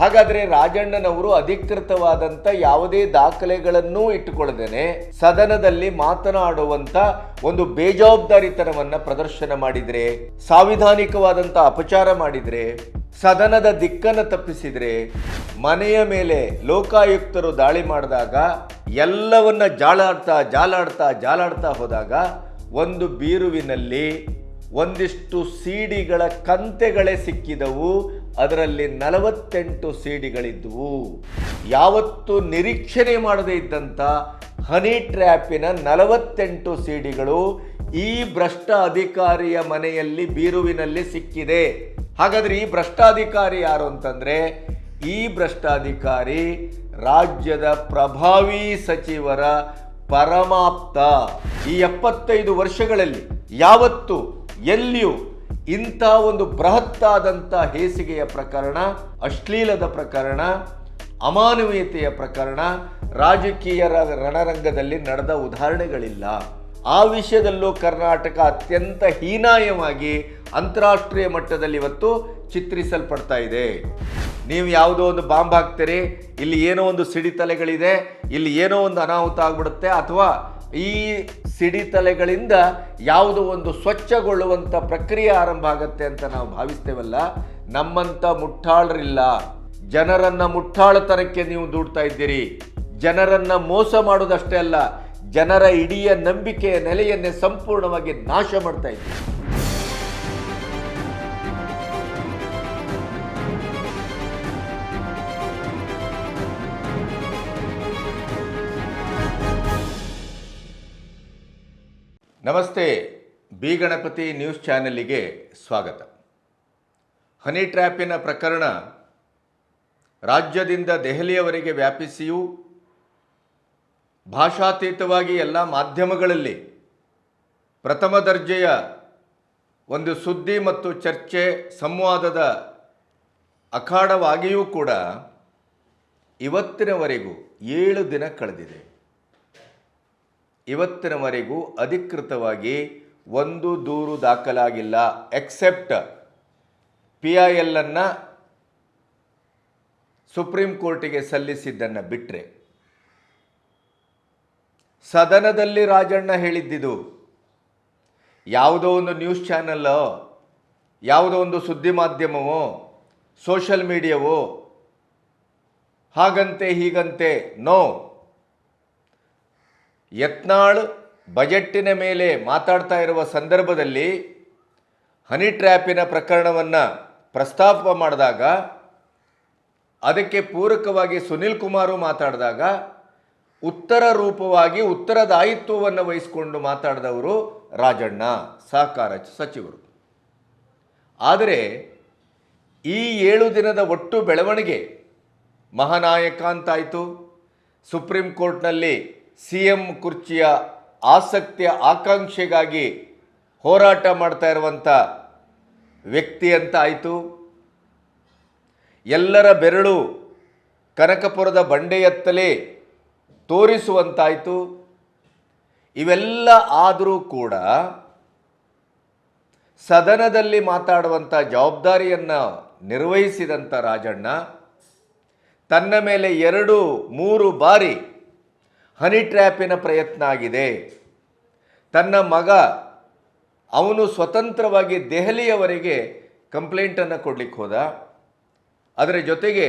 ಹಾಗಾದ್ರೆ ರಾಜಣ್ಣನವರು ಅಧಿಕೃತವಾದಂತ ಯಾವುದೇ ದಾಖಲೆಗಳನ್ನೂ ಇಟ್ಟುಕೊಳ್ಳದೇನೆ, ಸದನದಲ್ಲಿ ಮಾತನಾಡುವಂತ ಒಂದು ಬೇಜವಾಬ್ದಾರಿತನವನ್ನ ಪ್ರದರ್ಶನ ಮಾಡಿದ್ರೆ, ಸಾಂವಿಧಾನಿಕವಾದಂತ ಅಪಚಾರ ಮಾಡಿದ್ರೆ, ಸದನದ ದಿಕ್ಕನ್ನು ತಪ್ಪಿಸಿದ್ರೆ, ಮನೆಯ ಮೇಲೆ ಲೋಕಾಯುಕ್ತರು ದಾಳಿ ಮಾಡಿದಾಗ, ಎಲ್ಲವನ್ನ ಜಾಲಾಡ್ತಾ ಜಾಲಾಡ್ತಾ ಜಾಲಾಡ್ತಾ ಹೋದಾಗ, ಒಂದು ಬೀರುವಿನಲ್ಲಿ ಒಂದಿಷ್ಟು ಸೀಡಿಗಳ ಕಂತೆಗಳೇ ಸಿಕ್ಕಿದವು ಅದರಲ್ಲಿ ನಲವತ್ತೆಂಟು ಸಿಡಿಗಳಿದ್ದವು ಯಾವತ್ತು ನಿರೀಕ್ಷಣೆ ಮಾಡದೇ ಇದ್ದಂಥ ಹನಿ ಟ್ರ್ಯಾಪಿನ ನಲವತ್ತೆಂಟು ಸಿಡಿಗಳು ಈ ಭ್ರಷ್ಟ ಅಧಿಕಾರಿಯ ಮನೆಯಲ್ಲಿ ಬೀರುವಿನಲ್ಲಿ ಸಿಕ್ಕಿದೆ. ಹಾಗಾದರೆ ಈ ಭ್ರಷ್ಟಾಧಿಕಾರಿ ಯಾರು ಅಂತಂದರೆ ಈ ಭ್ರಷ್ಟಾಧಿಕಾರಿ ರಾಜ್ಯದ ಪ್ರಭಾವಿ ಸಚಿವರ ಪರಮಾಪ್ತ. ಈ ಎಪ್ಪತ್ತೈದು ವರ್ಷಗಳಲ್ಲಿ ಯಾವತ್ತು ಎಲ್ಲಿಯೂ ಇಂಥ ಒಂದು ಬೃಹತ್ತಾದಂಥ ಹೇಸಿಗೆಯ ಪ್ರಕರಣ, ಅಶ್ಲೀಲದ ಪ್ರಕರಣ, ಅಮಾನವೀಯತೆಯ ಪ್ರಕರಣ, ರಾಜಕೀಯ ರಣರಂಗದಲ್ಲಿ ನಡೆದ ಉದಾಹರಣೆಗಳಿಲ್ಲ. ಆ ವಿಷಯದಲ್ಲೂ ಕರ್ನಾಟಕ ಅತ್ಯಂತ ಹೀನಾಯವಾಗಿ ಅಂತಾರಾಷ್ಟ್ರೀಯ ಮಟ್ಟದಲ್ಲಿ ಇವತ್ತು ಚಿತ್ರಿಸಲ್ಪಡ್ತಾ ಇದೆ. ನೀವು ಯಾವುದೋ ಒಂದು ಬಾಂಬ್ ಹಾಕ್ತೀರಿ, ಇಲ್ಲಿ ಏನೋ ಒಂದು ಸಿಡಿತಲೆಗಳಿದೆ, ಇಲ್ಲಿ ಏನೋ ಒಂದು ಅನಾಹುತ ಆಗ್ಬಿಡುತ್ತೆ, ಅಥವಾ ಈ ಸಿಡಿತಲೆಗಳಿಂದ ಯಾವುದೋ ಒಂದು ಸ್ವಚ್ಛಗೊಳ್ಳುವಂಥ ಪ್ರಕ್ರಿಯೆ ಆರಂಭ ಆಗತ್ತೆ ಅಂತ ನಾವು ಭಾವಿಸ್ತೇವಲ್ಲ? ನಮ್ಮಂಥ ಮುಟ್ಟಾಳರಿಲ್ಲ. ಜನರನ್ನ ಮುಟ್ಟಾಳತನಕ್ಕೆ ನೀವು ದೂಡ್ತಾ ಇದ್ದೀರಿ. ಜನರನ್ನ ಮೋಸ ಮಾಡೋದಷ್ಟೇ ಅಲ್ಲ, ಜನರ ಇಡೀ ನಂಬಿಕೆಯ ನೆಲೆಯನ್ನೇ ಸಂಪೂರ್ಣವಾಗಿ ನಾಶ ಮಾಡ್ತಾ ಇದ್ದೀರಿ. ನಮಸ್ತೆ, ಬಿ ಗಣಪತಿ ನ್ಯೂಸ್ ಚಾನೆಲ್ಲಿಗೆ ಸ್ವಾಗತ. ಹನಿ ಟ್ರ್ಯಾಪಿನ ಪ್ರಕರಣ ರಾಜ್ಯದಿಂದ ದೆಹಲಿಯವರೆಗೆ ವ್ಯಾಪಿಸಿಯೂ ಭಾಷಾತೀತವಾಗಿ ಎಲ್ಲ ಮಾಧ್ಯಮಗಳಲ್ಲಿ ಪ್ರಥಮ ದರ್ಜೆಯ ಒಂದು ಸುದ್ದಿ ಮತ್ತು ಚರ್ಚೆ, ಸಂವಾದದ ಅಖಾಡವಾಗಿಯೂ ಕೂಡ ಇವತ್ತಿನವರೆಗೂ ಏಳು ದಿನ ಕಳೆದಿದೆ. ಇವತ್ತಿನವರೆಗೂ ಅಧಿಕೃತವಾಗಿ ಒಂದು ದೂರು ದಾಖಲಾಗಿಲ್ಲ ಎಕ್ಸೆಪ್ಟ್ ಪಿ ಐ ಎಲ್ಲನ್ನು ಸುಪ್ರೀಂ ಕೋರ್ಟಿಗೆ ಸಲ್ಲಿಸಿದ್ದನ್ನು ಬಿಟ್ಟರೆ ಸದನದಲ್ಲಿ ರಾಜಣ್ಣ ಹೇಳಿದ್ದಿದು, ಯಾವುದೋ ಒಂದು ನ್ಯೂಸ್ ಚಾನಲ್ಲೋ ಯಾವುದೋ ಒಂದು ಸುದ್ದಿ ಮಾಧ್ಯಮವೋ ಸೋಷಲ್ ಮೀಡಿಯಾವೋ ಹಾಗಂತೆ ಹೀಗಂತೆ ನೋ ಯತ್ನಾಳ್ ಬಜೆಟ್ಟಿನ ಮೇಲೆ ಮಾತಾಡ್ತಾ ಇರುವ ಸಂದರ್ಭದಲ್ಲಿ ಹನಿ ಟ್ರ್ಯಾಪಿನ ಪ್ರಕರಣವನ್ನು ಪ್ರಸ್ತಾಪ ಮಾಡಿದಾಗ, ಅದಕ್ಕೆ ಪೂರಕವಾಗಿ ಸುನಿಲ್ ಕುಮಾರು ಮಾತಾಡಿದಾಗ, ಉತ್ತರ ರೂಪವಾಗಿ ಉತ್ತರದಾಯಿತ್ವವನ್ನು ವಹಿಸಿಕೊಂಡು ಮಾತಾಡಿದವರು ರಾಜಣ್ಣ, ಸಹಕಾರ ಸಚಿವರು. ಆದರೆ, ಈ ಏಳು ದಿನದ ಒಟ್ಟು ಬೆಳವಣಿಗೆ ಮಹಾನಾಯಕ ಅಂತಾಯಿತು. ಸುಪ್ರೀಂ ಕೋರ್ಟ್ನಲ್ಲಿ ಸಿ ಎಂ ಕುರ್ಚಿಯ ಆಸಕ್ತಿಯ ಆಕಾಂಕ್ಷೆಗಾಗಿ ಹೋರಾಟ ಮಾಡ್ತಾ ಇರುವಂಥ ವ್ಯಕ್ತಿ ಅಂತ ಆಯಿತು. ಎಲ್ಲರ ಬೆರಳು ಕನಕಪುರದ ಬಂಡೆಯತ್ತಲೇ ತೋರಿಸುವಂತಾಯಿತು. ಇವೆಲ್ಲ ಆದರೂ ಕೂಡ ಸದನದಲ್ಲಿ ಮಾತಾಡುವಂಥ ಜವಾಬ್ದಾರಿಯನ್ನು ನಿರ್ವಹಿಸಿದಂಥ ರಾಜಣ್ಣ, ತನ್ನ ಮೇಲೆ ಎರಡು, ಮೂರು ಬಾರಿ ಹನಿ ಟ್ರ್ಯಾಪಿನ ಪ್ರಯತ್ನ ಆಗಿದೆ. ತನ್ನ ಮಗ ಅವನು ಸ್ವತಂತ್ರವಾಗಿ ದೆಹಲಿಯವರೆಗೆ ಕಂಪ್ಲೇಂಟನ್ನು ಕೊಡ್ಲಿಕ್ಕೆ ಹೋದ. ಅದರ ಜೊತೆಗೆ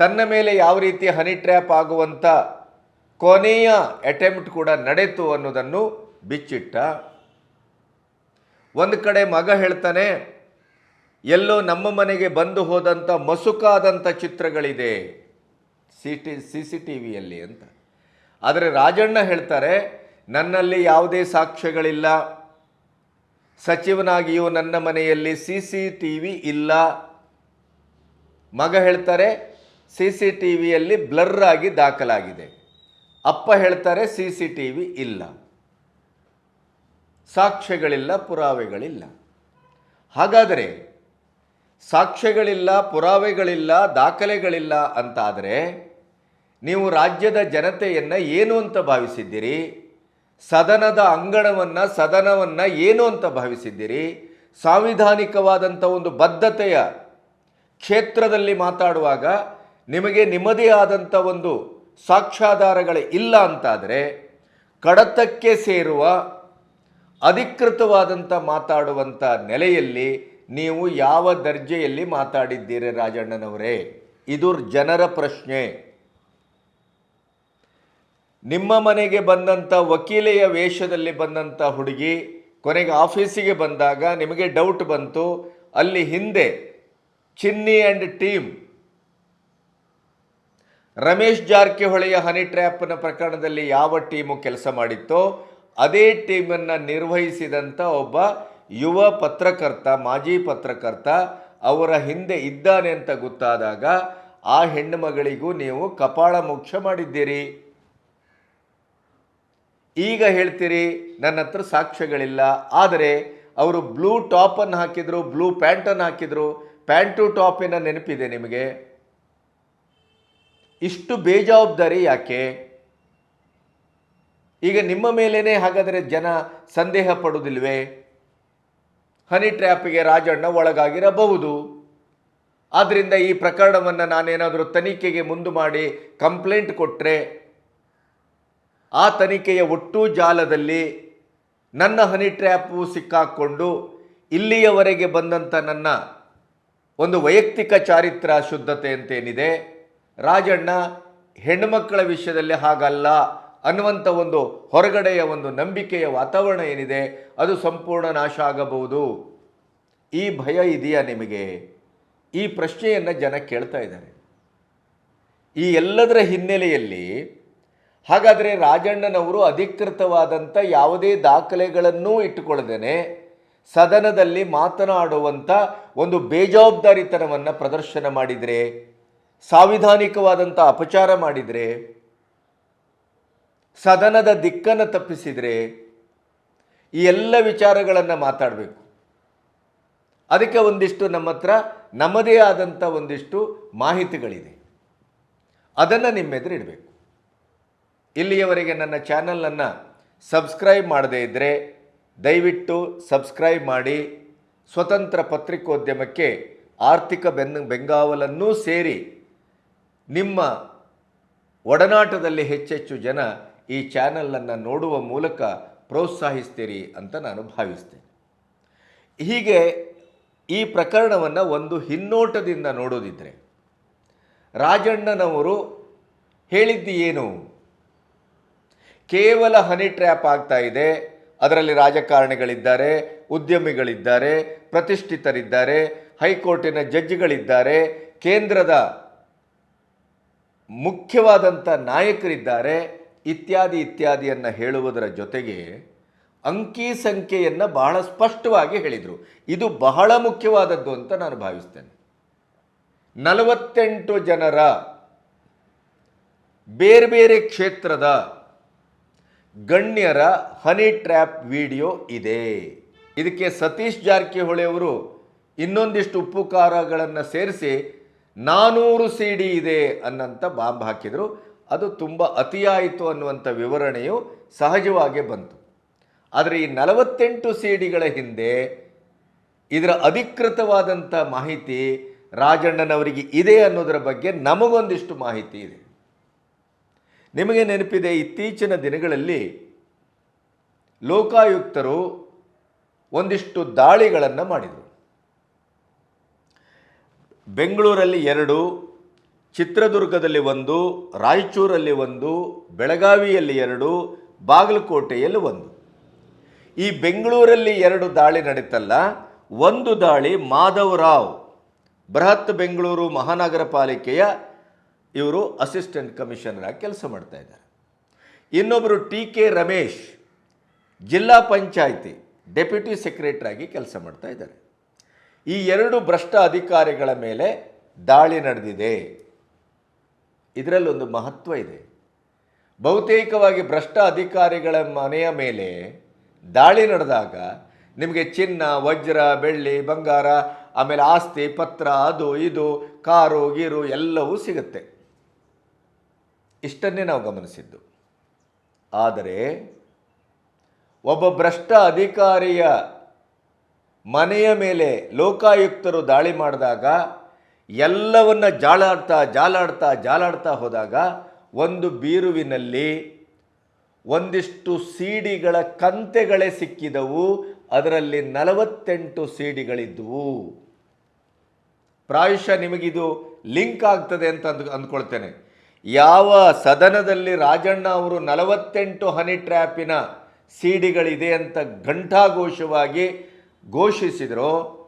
ತನ್ನ ಮೇಲೆ ಯಾವ ರೀತಿ ಹನಿ ಟ್ರ್ಯಾಪ್ ಆಗುವಂಥ ಕೊನೆಯ ಅಟೆಂಪ್ಟ್ ಕೂಡ ನಡೆಯಿತು ಅನ್ನೋದನ್ನು ಬಿಚ್ಚಿಟ್ಟ. ಒಂದು ಕಡೆ ಮಗ ಹೇಳ್ತಾನೆ, ಎಲ್ಲೋ ನಮ್ಮ ಮನೆಗೆ ಬಂದು ಹೋದಂಥ ಮಸುಕಾದಂಥ ಚಿತ್ರಗಳಿದೆ. C T C C T ವಿಯಲ್ಲಿ ಅಂತ. ಆದರೆ ರಾಜಣ್ಣ ಹೇಳ್ತಾರೆ, ನನ್ನಲ್ಲಿ ಯಾವುದೇ ಸಾಕ್ಷ್ಯಗಳಿಲ್ಲ. ಸಚಿವನಾಗಿಯೂ ನನ್ನ ಮನೆಯಲ್ಲಿ ಸಿ ಸಿ ಟಿ ವಿ ಇಲ್ಲ. ಮಗ ಹೇಳ್ತಾರೆ, ಸಿ ಸಿ ಟಿ ವಿಯಲ್ಲಿ ಬ್ಲರ್ ಆಗಿ ದಾಖಲಾಗಿದೆ. ಅಪ್ಪ ಹೇಳ್ತಾರೆ, ಸಿ ಸಿ ಟಿ ವಿ ಇಲ್ಲ. ಸಾಕ್ಷ್ಯಗಳಿಲ್ಲ, ಪುರಾವೆಗಳಿಲ್ಲ. ಹಾಗಾದರೆ ಸಾಕ್ಷ್ಯಗಳಿಲ್ಲ, ಪುರಾವೆಗಳಿಲ್ಲ, ದಾಖಲೆಗಳಿಲ್ಲ ಅಂತಾದರೆ ನೀವು ರಾಜ್ಯದ ಜನತೆಯನ್ನು ಏನು ಅಂತ ಭಾವಿಸಿದ್ದೀರಿ? ಸದನದ ಅಂಗಣವನ್ನು ಸದನವನ್ನು ಏನು ಅಂತ ಭಾವಿಸಿದ್ದೀರಿ? ಸಾಂವಿಧಾನಿಕವಾದಂಥ ಒಂದು ಬದ್ಧತೆಯ ಕ್ಷೇತ್ರದಲ್ಲಿ ಮಾತಾಡುವಾಗ ನಿಮಗೆ ನಿಮ್ಮದೇ ಆದಂಥ ಒಂದು ಸಾಕ್ಷ್ಯಾಧಾರಗಳೇ ಇಲ್ಲ ಅಂತಾದರೆ, ಕಡತಕ್ಕೆ ಸೇರುವ ಅಧಿಕೃತವಾದಂಥ ಮಾತಾಡುವಂಥ ನೆಲೆಯಲ್ಲಿ ನೀವು ಯಾವ ದರ್ಜೆಯಲ್ಲಿ ಮಾತಾಡಿದ್ದೀರಿ ರಾಜಣ್ಣನವರೇ? ಇದು ಜನರ ಪ್ರಶ್ನೆ. ನಿಮ್ಮ ಮನೆಗೆ ಬಂದಂಥ ವಕೀಲೆಯ ವೇಷದಲ್ಲಿ ಬಂದಂಥ ಹುಡುಗಿ ಕೊನೆಗೆ ಆಫೀಸಿಗೆ ಬಂದಾಗ ನಿಮಗೆ ಡೌಟ್ ಬಂತು, ಅಲ್ಲಿ ಹಿಂದೆ ಚಿನ್ನಿ ಆ್ಯಂಡ್ ಟೀಮ್ ರಮೇಶ್ ಜಾರಕಿಹೊಳಿಯ ಹನಿ ಟ್ರ್ಯಾಪ್ನ ಪ್ರಕರಣದಲ್ಲಿ ಯಾವ ಟೀಮು ಕೆಲಸ ಮಾಡಿತ್ತೋ, ಅದೇ ಟೀಮನ್ನು ನಿರ್ವಹಿಸಿದಂಥ ಒಬ್ಬ ಯುವ ಪತ್ರಕರ್ತ, ಮಾಜಿ ಪತ್ರಕರ್ತ ಅವರ ಹಿಂದೆ ಇದ್ದಾನೆ ಅಂತ ಗೊತ್ತಾದಾಗ ಆ ಹೆಣ್ಣು ಮಗಳಿಗೂ ನೀವು ಕಪಾಳ ಮೋಕ್ಷ ಮಾಡಿದ್ದೀರಿ. ಈಗ ಹೇಳ್ತೀರಿ, ನನ್ನ ಹತ್ರ ಸಾಕ್ಷ್ಯಗಳಿಲ್ಲ. ಆದರೆ ಅವರು ಬ್ಲೂ ಟಾಪನ್ನು ಹಾಕಿದರು, ಬ್ಲೂ ಪ್ಯಾಂಟನ್ನು ಹಾಕಿದರು. ಪ್ಯಾಂಟು ಟಾಪಿನ ನೆನಪಿದೆ ನಿಮಗೆ? ಇಷ್ಟು ಬೇಜವಾಬ್ದಾರಿ ಯಾಕೆ? ಈಗ ನಿಮ್ಮ ಮೇಲೇ ಹಾಗಾದರೆ ಜನ ಸಂದೇಹ ಪಡೋದಿಲ್ವೇ ಹನಿ ಟ್ರ್ಯಾಪಿಗೆ ರಾಜಣ್ಣ ಒಳಗಾಗಿರಬಹುದು. ಆದ್ದರಿಂದ ಈ ಪ್ರಕರಣವನ್ನು ನಾನೇನಾದರೂ ತನಿಖೆಗೆ ಮುಂದು ಮಾಡಿ ಕಂಪ್ಲೇಂಟ್ ಕೊಟ್ಟರೆ ಆ ತನಿಖೆಯ ಒಟ್ಟು ಜಾಲದಲ್ಲಿ ನನ್ನ ಹನಿ ಟ್ರ್ಯಾಪು ಸಿಕ್ಕಾಕ್ಕೊಂಡು ಇಲ್ಲಿಯವರೆಗೆ ಬಂದಂಥ ನನ್ನ ಒಂದು ವೈಯಕ್ತಿಕ ಚಾರಿತ್ರ ಶುದ್ಧತೆ ಅಂತೇನಿದೆ ರಾಜಣ್ಣ, ಹೆಣ್ಣುಮಕ್ಕಳ ವಿಷಯದಲ್ಲಿ ಹಾಗಲ್ಲ ಅನ್ನುವಂಥ ಒಂದು ಹೊರಗಡೆಯ ಒಂದು ನಂಬಿಕೆಯ ವಾತಾವರಣ ಏನಿದೆ, ಅದು ಸಂಪೂರ್ಣ ನಾಶ ಆಗಬಹುದು. ಈ ಭಯ ಇದೆಯಾ ನಿಮಗೆ? ಈ ಪ್ರಶ್ನೆಯನ್ನು ಜನ ಕೇಳ್ತಾ ಇದ್ದಾರೆ. ಈ ಎಲ್ಲದರ ಹಿನ್ನೆಲೆಯಲ್ಲಿ ಹಾಗಾದರೆ ರಾಜಣ್ಣನವರು ಅಧಿಕೃತವಾದಂಥ ಯಾವುದೇ ದಾಖಲೆಗಳನ್ನೂ ಇಟ್ಟುಕೊಳ್ಳದೇನೆ. ಸದನದಲ್ಲಿ ಮಾತನಾಡುವಂಥ ಒಂದು ಬೇಜವಾಬ್ದಾರಿತನವನ್ನು ಪ್ರದರ್ಶನ ಮಾಡಿದರೆ ಸಾಂವಿಧಾನಿಕವಾದಂಥ ಅಪಚಾರ ಮಾಡಿದರೆ, ಸದನದ ದಿಕ್ಕನ್ನು ತಪ್ಪಿಸಿದರೆ ಈ ಎಲ್ಲ ವಿಚಾರಗಳನ್ನು ಮಾತಾಡಬೇಕು. ಅದಕ್ಕೆ ಒಂದಿಷ್ಟು ನಮ್ಮ ಹತ್ರ ನಮ್ಮದೇ ಆದಂಥ ಒಂದಿಷ್ಟು ಮಾಹಿತಿಗಳಿದೆ. ಅದನ್ನು ನಿಮ್ಮೆದುರು ಇಡಬೇಕು ಇಲ್ಲಿಯವರೆಗೆ ನನ್ನ ಚಾನಲನ್ನು ಸಬ್ಸ್ಕ್ರೈಬ್ ಮಾಡದೇ ಇದ್ದರೆ ದಯವಿಟ್ಟು ಸಬ್ಸ್ಕ್ರೈಬ್ ಮಾಡಿ ಸ್ವತಂತ್ರ ಪತ್ರಿಕೋದ್ಯಮಕ್ಕೆ ಆರ್ಥಿಕ ಬೆನ್, ಬೆಂಗಾವಲನ್ನೂ ಸೇರಿ ನಿಮ್ಮ ಒಡನಾಟದಲ್ಲಿ ಹೆಚ್ಚೆಚ್ಚು ಜನ ಈ ಚಾನಲನ್ನು ನೋಡುವ ಮೂಲಕ ಪ್ರೋತ್ಸಾಹಿಸ್ತೀರಿ ಅಂತ ನಾನು ಭಾವಿಸ್ತೇನೆ. ಹೀಗೆ ಈ ಪ್ರಕರಣವನ್ನು ಒಂದು ಹಿನ್ನೋಟದಿಂದ ನೋಡೋದಿದ್ದರೆ ರಾಜಣ್ಣನವರು ಹೇಳಿದ್ದು ಏನು? ಕೇವಲ ಹನಿ ಟ್ರ್ಯಾಪ್ ಆಗ್ತಾ ಇದೆ. ಅದರಲ್ಲಿ ರಾಜಕಾರಣಿಗಳಿದ್ದಾರೆ, ಉದ್ಯಮಿಗಳಿದ್ದಾರೆ, ಪ್ರತಿಷ್ಠಿತರಿದ್ದಾರೆ, ಹೈಕೋರ್ಟಿನ ಜಡ್ಜ್ಗಳಿದ್ದಾರೆ, ಕೇಂದ್ರದ ಮುಖ್ಯವಾದಂಥ ನಾಯಕರಿದ್ದಾರೆ, ಇತ್ಯಾದಿ ಇತ್ಯಾದಿಯನ್ನು ಹೇಳುವುದರ ಜೊತೆಗೆ ಅಂಕಿ ಸಂಖ್ಯೆಯನ್ನು ಬಹಳ ಸ್ಪಷ್ಟವಾಗಿ ಹೇಳಿದರು. ಇದು ಬಹಳ ಮುಖ್ಯವಾದದ್ದು ಅಂತ ನಾನು ಭಾವಿಸ್ತೇನೆ. ನಲವತ್ತೆಂಟು ಜನರ ಬೇರೆ ಬೇರೆ ಕ್ಷೇತ್ರದ ಗಣ್ಯರ ಹನಿ ಟ್ರ್ಯಾಪ್ ವಿಡಿಯೋ ಇದೆ. ಇದಕ್ಕೆ ಸತೀಶ್ ಜಾರಕಿಹೊಳಿ ಅವರು ಇನ್ನೊಂದಿಷ್ಟು ಉಪ್ಪು ಖಾರಗಳನ್ನು ಸೇರಿಸಿ ನಾನೂರು ಸಿ ಡಿ ಇದೆ ಅನ್ನಂಥ ಬಾಂಬ್ ಹಾಕಿದರು. ಅದು ತುಂಬ ಅತಿಯಾಯಿತು ಅನ್ನುವಂಥ ವಿವರಣೆಯು ಸಹಜವಾಗಿ ಬಂತು. ಆದರೆ ಈ ನಲವತ್ತೆಂಟು ಸಿ ಡಿಗಳ ಹಿಂದೆ ಇದರ ಅಧಿಕೃತವಾದಂಥ ಮಾಹಿತಿ ರಾಜಣ್ಣನವರಿಗೆ ಇದೆ ಅನ್ನೋದರ ಬಗ್ಗೆ ನಮಗೊಂದಿಷ್ಟು ಮಾಹಿತಿ ಇದೆ. ನಿಮಗೆ ನೆನಪಿದೆ ಇತ್ತೀಚಿನ ದಿನಗಳಲ್ಲಿ ಲೋಕಾಯುಕ್ತರು ಒಂದಿಷ್ಟು ದಾಳಿಗಳನ್ನು ಮಾಡಿದರು. ಬೆಂಗಳೂರಲ್ಲಿ ಎರಡು, ಚಿತ್ರದುರ್ಗದಲ್ಲಿ ಒಂದು, ರಾಯಚೂರಲ್ಲಿ ಒಂದು, ಬೆಳಗಾವಿಯಲ್ಲಿ ಎರಡು, ಬಾಗಲಕೋಟೆಯಲ್ಲಿ ಒಂದು. ಈ ಬೆಂಗಳೂರಲ್ಲಿ ಎರಡು ದಾಳಿ ನಡೀತಲ್ಲ, ಒಂದು ದಾಳಿ ಮಾಧವರಾವ್ ಬೃಹತ್ ಬೆಂಗಳೂರು ಮಹಾನಗರ ಪಾಲಿಕೆಯ ಇವರು ಅಸಿಸ್ಟೆಂಟ್ ಕಮಿಷನರ್ ಆಗಿ ಕೆಲಸ ಮಾಡ್ತಾ ಇದ್ದಾರೆ. ಇನ್ನೊಬ್ಬರು ಟಿ ಕೆ ರಮೇಶ್, ಜಿಲ್ಲಾ ಪಂಚಾಯಿತಿ ಡೆಪ್ಯೂಟಿ ಸೆಕ್ರೆಟರಿ ಆಗಿ ಕೆಲಸ ಮಾಡ್ತಾ ಇದ್ದಾರೆ. ಈ ಎರಡು ಭ್ರಷ್ಟ ಅಧಿಕಾರಿಗಳ ಮೇಲೆ ದಾಳಿ ನಡೆದಿದೆ. ಇದರಲ್ಲೊಂದು ಮಹತ್ವ ಇದೆ. ಬಹುತೇಕವಾಗಿ ಭ್ರಷ್ಟ ಅಧಿಕಾರಿಗಳ ಮನೆಯ ಮೇಲೆ ದಾಳಿ ನಡೆದಾಗ ನಿಮಗೆ ಚಿನ್ನ, ವಜ್ರ, ಬೆಳ್ಳಿ, ಬಂಗಾರ, ಆಮೇಲೆ ಆಸ್ತಿ, ಪತ್ರ, ಅದು, ಇದು, ಕಾರು, ಗೀರು ಎಲ್ಲವೂ ಸಿಗುತ್ತೆ. ಇಷ್ಟನ್ನೇ ನಾವು ಗಮನಿಸಿದ್ದು. ಆದರೆ, ಒಬ್ಬ ಭ್ರಷ್ಟ ಅಧಿಕಾರಿಯ ಮನೆಯ ಮೇಲೆ ಲೋಕಾಯುಕ್ತರು ದಾಳಿ ಮಾಡಿದಾಗ, ಎಲ್ಲವನ್ನು ಜಾಲಾಡ್ತಾ ಜಾಲಾಡ್ತಾ ಜಾಲಾಡ್ತಾ ಹೋದಾಗ, ಒಂದು ಬೀರುವಿನಲ್ಲಿ ಒಂದಿಷ್ಟು ಸೀಡಿಗಳ ಕಂತೆಗಳೇ ಸಿಕ್ಕಿದವು. ಅದರಲ್ಲಿ ನಲವತ್ತೆಂಟು ಸೀಡಿಗಳಿದ್ದುವು ಪ್ರಾಯಶಃ ನಿಮಗಿದು ಲಿಂಕ್ ಆಗ್ತದೆ ಅಂತ ಅಂದ್, ಅಂದ್ಕೊಳ್ತೇನೆ. ಯಾವ ಸದನದಲ್ಲಿ ರಾಜಣ್ಣ ಅವರು ನಲವತ್ತೆಂಟು ಹನಿ ಟ್ರ್ಯಾಪಿನ ಸಿಡಿಗಳಿದೆ ಅಂತ ಘಂಟಾಘೋಷವಾಗಿ ಘೋಷಿಸಿದರೋ,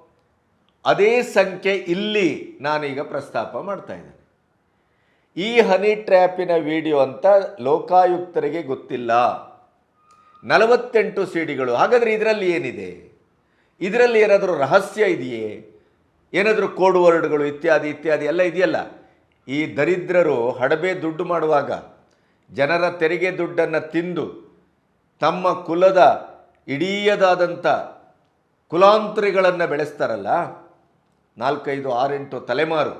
ಅದೇ ಸಂಖ್ಯೆ ಇಲ್ಲಿ ನಾನೀಗ ಪ್ರಸ್ತಾಪ ಮಾಡ್ತಾ ಇದ್ದೇನೆ. ಈ ಹನಿ ಟ್ರ್ಯಾಪಿನ ವಿಡಿಯೋ ಅಂತ ಲೋಕಾಯುಕ್ತರಿಗೆ ಗೊತ್ತಿಲ್ಲ. ನಲವತ್ತೆಂಟು ಸಿಡಿಗಳು. ಹಾಗಾದರೆ ಇದರಲ್ಲಿ ಏನಿದೆ? ಇದರಲ್ಲಿ ಏನಾದರೂ ರಹಸ್ಯ ಇದೆಯೇ? ಏನಾದರೂ ಕೋಡ್ ವರ್ಡ್ಗಳು ಇತ್ಯಾದಿ ಇತ್ಯಾದಿ ಎಲ್ಲ ಇದೆಯಲ್ಲ? ಈ ದರಿದ್ರರು ಹಡಬೆ ದುಡ್ಡು ಮಾಡುವಾಗ ಜನರ ತೆರಿಗೆ ದುಡ್ಡನ್ನು ತಿಂದು ತಮ್ಮ ಕುಲದ ಇಡೀಯದಾದಂಥ ಕುಲಾಂತರಿಗಳನ್ನು ಬೆಳೆಸ್ತಾರಲ್ಲ? ನಾಲ್ಕೈದು, ಆರೆಂಟು ತಲೆಮಾರು.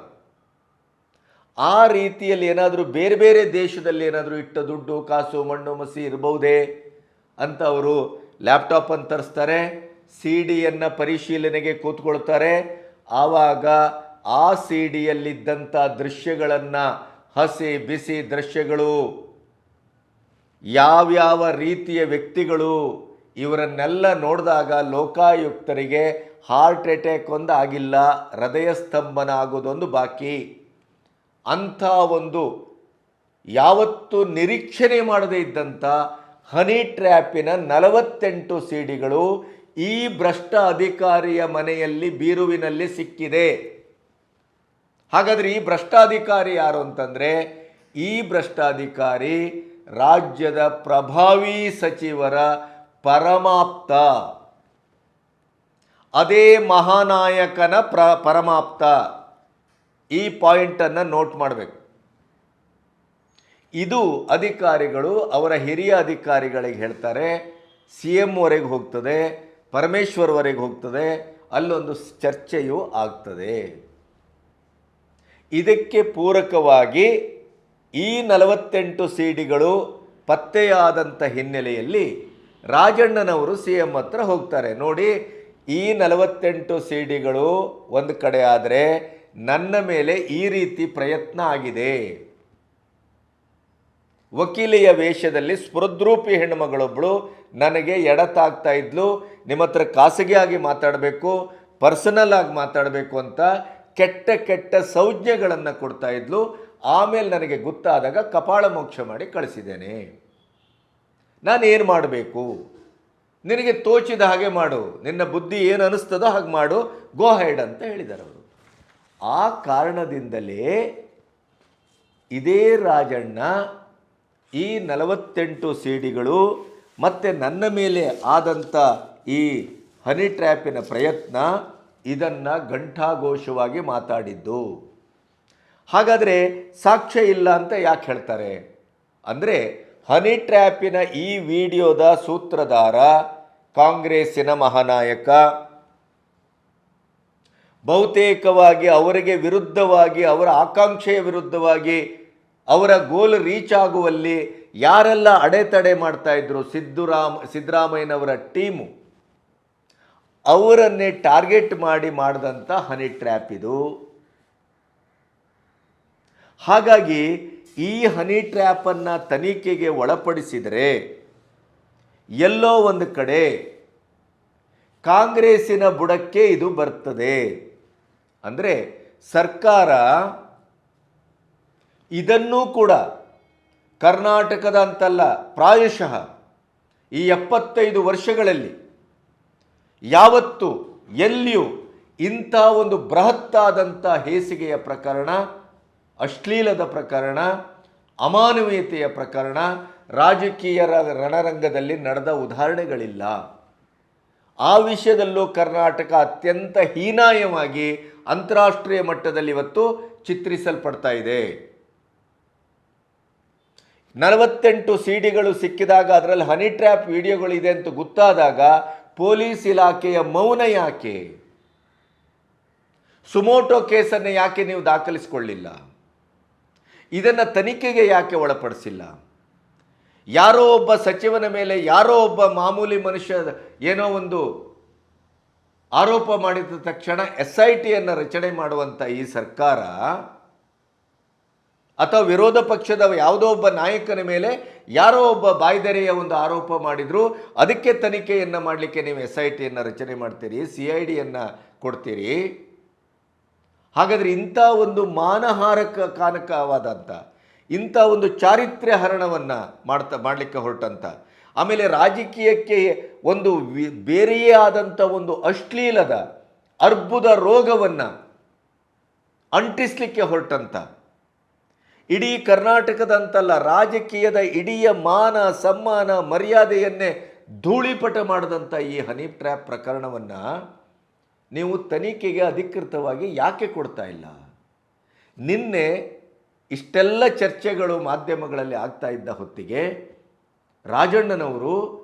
ಆ ರೀತಿಯಲ್ಲಿ ಏನಾದರೂ ಬೇರೆ ಬೇರೆ ದೇಶದಲ್ಲಿ ಏನಾದರೂ ಇಟ್ಟ ದುಡ್ಡು, ಕಾಸು, ಮಣ್ಣು, ಮಸಿ ಇರಬಹುದೇ ಅಂತ ಅವರು ಲ್ಯಾಪ್ಟಾಪನ್ನು ತರಿಸ್ತಾರೆ, ಸಿ ಡಿಯನ್ನು ಪರಿಶೀಲನೆಗೆ ಕೂತ್ಕೊಳ್ತಾರೆ. ಆವಾಗ ಆ ಸಿ ಡಿಯಲ್ಲಿದ್ದಂಥ ದೃಶ್ಯಗಳನ್ನು ಹಸಿ ಬಿಸಿ ದೃಶ್ಯಗಳು, ಯಾವ್ಯಾವ ರೀತಿಯ ವ್ಯಕ್ತಿಗಳು ಇವರನ್ನೆಲ್ಲ ನೋಡಿದಾಗ ಲೋಕಾಯುಕ್ತರಿಗೆ ಹಾರ್ಟ್ ಅಟ್ಯಾಕ್ ಒಂದು ಆಗಿಲ್ಲ ಹೃದಯ ಸ್ತಂಭನ ಆಗೋದೊಂದು ಬಾಕಿ. ಅಂಥ ಒಂದು ಯಾವತ್ತು ನಿರೀಕ್ಷಣೆ ಮಾಡದೇ ಇದ್ದಂಥ ಹನಿ ಟ್ರ್ಯಾಪಿನ ನಲವತ್ತೆಂಟು ಸಿಡಿಗಳು ಈ ಭ್ರಷ್ಟ ಅಧಿಕಾರಿಯ ಮನೆಯಲ್ಲಿ ಬೀರುವಿನಲ್ಲಿ ಸಿಕ್ಕಿದೆ. ಹಾಗಾದರೆ ಈ ಭ್ರಷ್ಟಾಧಿಕಾರಿ ಯಾರು ಅಂತಂದರೆ, ಈ ಭ್ರಷ್ಟಾಧಿಕಾರಿ ರಾಜ್ಯದ ಪ್ರಭಾವಿ ಸಚಿವರ ಪರಮಾಪ್ತ. ಅದೇ ಮಹಾನಾಯಕನ ಪ್ರ, ಪರಮಾಪ್ತ. ಈ ಪಾಯಿಂಟನ್ನು ನೋಟ್ ಮಾಡಬೇಕು. ಇದು ಅಧಿಕಾರಿಗಳು, ಅವರ ಹಿರಿಯ ಅಧಿಕಾರಿಗಳಿಗೆ ಹೇಳ್ತಾರೆ ಸಿ ಎಂವರೆಗೆ ಹೋಗ್ತದೆ ಪರಮೇಶ್ವರ್ವರೆಗೆ ಹೋಗ್ತದೆ, ಅಲ್ಲೊಂದು ಚರ್ಚೆಯೂ ಆಗ್ತದೆ. ಇದಕ್ಕೆ ಪೂರಕವಾಗಿ ಈ ನಲವತ್ತೆಂಟು ಸಿಡಿಗಳು ಪತ್ತೆಯಾದಂಥ ಹಿನ್ನೆಲೆಯಲ್ಲಿ ರಾಜಣ್ಣನವರು ಸಿ ಎಂ ಹತ್ರ ಹೋಗ್ತಾರೆ. ನೋಡಿ, ಈ ನಲವತ್ತೆಂಟು ಸಿಡಿಗಳು ಒಂದು ಕಡೆ ಆದರೆ ನನ್ನ ಮೇಲೆ ಈ ರೀತಿ ಪ್ರಯತ್ನ ಆಗಿದೆ. ವಕೀಲೆಯ ವೇಷದಲ್ಲಿ ಸ್ಪೃದ್ರೂಪಿ ಹೆಣ್ಣುಮಗಳೊಬ್ಬಳು ನನಗೆ ಎಡತಾಗ್ತಾ ಇದ್ಲು, ನಿಮ್ಮ ಹತ್ರ ಖಾಸಗಿಯಾಗಿ ಮಾತಾಡಬೇಕು, ಪರ್ಸನಲ್ ಆಗಿ ಮಾತಾಡಬೇಕು ಅಂತ ಕೆಟ್ಟ ಕೆಟ್ಟ ಸಂಜ್ಞೆಗಳನ್ನು ಕೊಡ್ತಾ ಇದ್ಲು. ಆಮೇಲೆ ನನಗೆ ಗೊತ್ತಾದಾಗ ಕಪಾಳ ಮೋಕ್ಷ ಮಾಡಿ ಕಳಿಸಿದ್ದೇನೆ. ನಾನು ಏನು ಮಾಡಬೇಕು? ನಿನಗೆ ತೋಚಿದ ಹಾಗೆ ಮಾಡು. ನಿನ್ನ ಬುದ್ಧಿ ಏನು ಅನಿಸ್ತದೋ ಹಾಗೆ ಮಾಡು. ಗೋ ಹೈಡ್ ಅಂತ ಹೇಳಿದ್ದಾರೆ ಅವರು. ಆ ಕಾರಣದಿಂದಲೇ ಇದೇ ರಾಜಣ್ಣ ಈ ನಲವತ್ತೆಂಟು ಸಿಡಿಗಳು ಮತ್ತು ನನ್ನ ಮೇಲೆ ಆದಂಥ ಈ ಹನಿ ಟ್ರ್ಯಾಪಿನ ಪ್ರಯತ್ನ ಇದನ್ನು ಘಂಟಾಘೋಷವಾಗಿ ಮಾತಾಡಿದ್ದು. ಹಾಗಾದರೆ ಸಾಕ್ಷ್ಯ ಇಲ್ಲ ಅಂತ ಯಾಕೆ ಹೇಳ್ತಾರೆ? ಅಂದರೆ ಹನಿ ಟ್ರ್ಯಾಪಿನ ಈ ವಿಡಿಯೋದ ಸೂತ್ರಧಾರ ಕಾಂಗ್ರೆಸ್ಸಿನ ಮಹಾನಾಯಕ, ಬಹುತೇಕವಾಗಿ ಅವರಿಗೆ ವಿರುದ್ಧವಾಗಿ, ಅವರ ಆಕಾಂಕ್ಷೆಯ ವಿರುದ್ಧವಾಗಿ, ಅವರ ಗೋಲ್ ರೀಚ್ ಆಗುವಲ್ಲಿ ಯಾರೆಲ್ಲ ಅಡೆತಡೆ ಮಾಡ್ತಾ ಇದ್ರು ಸಿದ್ದುರಾಮ್, ಸಿದ್ದರಾಮಯ್ಯನವರ ಟೀಮು ಅವರನ್ನೇ ಟಾರ್ಗೆಟ್ ಮಾಡಿ ಮಾಡಿದಂಥ ಹನಿ ಟ್ರ್ಯಾಪ್ ಇದು. ಹಾಗಾಗಿ ಈ ಹನಿ ಟ್ರ್ಯಾಪನ್ನು ತನಿಖೆಗೆ ಒಳಪಡಿಸಿದರೆ ಎಲ್ಲೋ ಒಂದು ಕಡೆ ಕಾಂಗ್ರೆಸ್ಸಿನ ಬುಡಕ್ಕೆ ಇದು ಬರ್ತದೆ. ಅಂದರೆ ಸರ್ಕಾರ ಇದನ್ನೂ ಕೂಡ ಕರ್ನಾಟಕದ ಅಂತಲ್ಲ ಪ್ರಾಯಶಃ ಈ ಎಪ್ಪತ್ತೈದು ವರ್ಷಗಳಲ್ಲಿ ಯಾವತ್ತು ಎಲ್ಲಿಯೂ ಇಂಥ ಒಂದು ಬೃಹತ್ತಾದಂಥ ಹೇಸಿಗೆಯ ಪ್ರಕರಣ, ಅಶ್ಲೀಲದ ಪ್ರಕರಣ, ಅಮಾನವೀಯತೆಯ ಪ್ರಕರಣ ರಾಜಕೀಯ ರಣರಂಗದಲ್ಲಿ ನಡೆದ ಉದಾಹರಣೆಗಳಿಲ್ಲ. ಆ ವಿಷಯದಲ್ಲೂ ಕರ್ನಾಟಕ ಅತ್ಯಂತ ಹೀನಾಯವಾಗಿ ಅಂತಾರಾಷ್ಟ್ರೀಯ ಮಟ್ಟದಲ್ಲಿ ಇವತ್ತು ಚಿತ್ರಿಸಲ್ಪಡ್ತಾ ಇದೆ. ನಲವತ್ತೆಂಟು ಸಿಡಿಗಳು ಸಿಕ್ಕಿದಾಗ ಅದರಲ್ಲಿ ಹನಿ ಟ್ರ್ಯಾಪ್ ವಿಡಿಯೋಗಳಿದೆ ಅಂತ ಗೊತ್ತಾದಾಗ ಪೊಲೀಸ್ ಇಲಾಖೆಯ ಮೌನ ಯಾಕೆ? ಸುಮೋಟೋ ಕೇಸನ್ನು ಯಾಕೆ ನೀವು ದಾಖಲಿಸಿಕೊಳ್ಳಿಲ್ಲ? ಇದನ್ನು ತನಿಖೆಗೆ ಯಾಕೆ ಒಳಪಡಿಸಿಲ್ಲ? ಯಾರೋ ಒಬ್ಬ ಸಚಿವನ ಮೇಲೆ ಯಾರೋ ಒಬ್ಬ ಮಾಮೂಲಿ ಮನುಷ್ಯ ಏನೋ ಒಂದು ಆರೋಪ ಮಾಡಿದ ತಕ್ಷಣ ಎಸ್ ಐ ಟಿಯನ್ನು ರಚನೆ ಮಾಡುವಂಥ ಈ ಸರ್ಕಾರ ಅಥವಾ ವಿರೋಧ ಪಕ್ಷದ ಯಾವುದೋ ಒಬ್ಬ ನಾಯಕನ ಮೇಲೆ ಯಾರೋ ಒಬ್ಬ ಬಾಯ್ದೆರೆಯ ಒಂದು ಆರೋಪ ಮಾಡಿದ್ರು, ಅದಕ್ಕೆ ತನಿಖೆಯನ್ನು ಮಾಡಲಿಕ್ಕೆ ನೀವು ಎಸ್ ಐ ಟಿಯನ್ನು ರಚನೆ ಮಾಡ್ತೀರಿ ಸಿ ಐ ಡಿಯನ್ನು ಕೊಡ್ತೀರಿ. ಹಾಗಾದರೆ ಇಂಥ ಒಂದು ಮಾನಹಾರಕ ಕಾನಕವಾದಂಥ, ಇಂಥ ಒಂದು ಚಾರಿತ್ರ್ಯ ಹರಣವನ್ನು ಮಾಡ್ತಾ, ಮಾಡಲಿಕ್ಕೆ ಹೊರಟಂಥ, ಆಮೇಲೆ ರಾಜಕೀಯಕ್ಕೆ ಒಂದು ಬೇರೆಯೇ ಆದಂಥ ಒಂದು ಅಶ್ಲೀಲದ, ಅರ್ಬುದ ರೋಗವನ್ನು ಅಂಟಿಸ್ಲಿಕ್ಕೆ ಹೊರಟಂಥ ಇಡೀ ಕರ್ನಾಟಕದಂತಲ್ಲ ರಾಜಕೀಯದ ಇಡೀ ಮಾನ, ಸಮ್ಮಾನ, ಮರ್ಯಾದೆಯನ್ನೇ ಧೂಳಿಪಟ ಮಾಡಿದಂಥ ಈ ಹನಿ ಟ್ರ್ಯಾಪ್ ಪ್ರಕರಣವನ್ನು ನೀವು ತನಿಖೆಗೆ ಅಧಿಕೃತವಾಗಿ ಯಾಕೆ ಕೊಡ್ತಾ ಇಲ್ಲ? ನಿನ್ನೆ ಇಷ್ಟೆಲ್ಲ ಚರ್ಚೆಗಳು ಮಾಧ್ಯಮಗಳಲ್ಲಿ ಆಗ್ತಾ ಇದ್ದ ಹೊತ್ತಿಗೆ ರಾಜಣ್ಣನವರು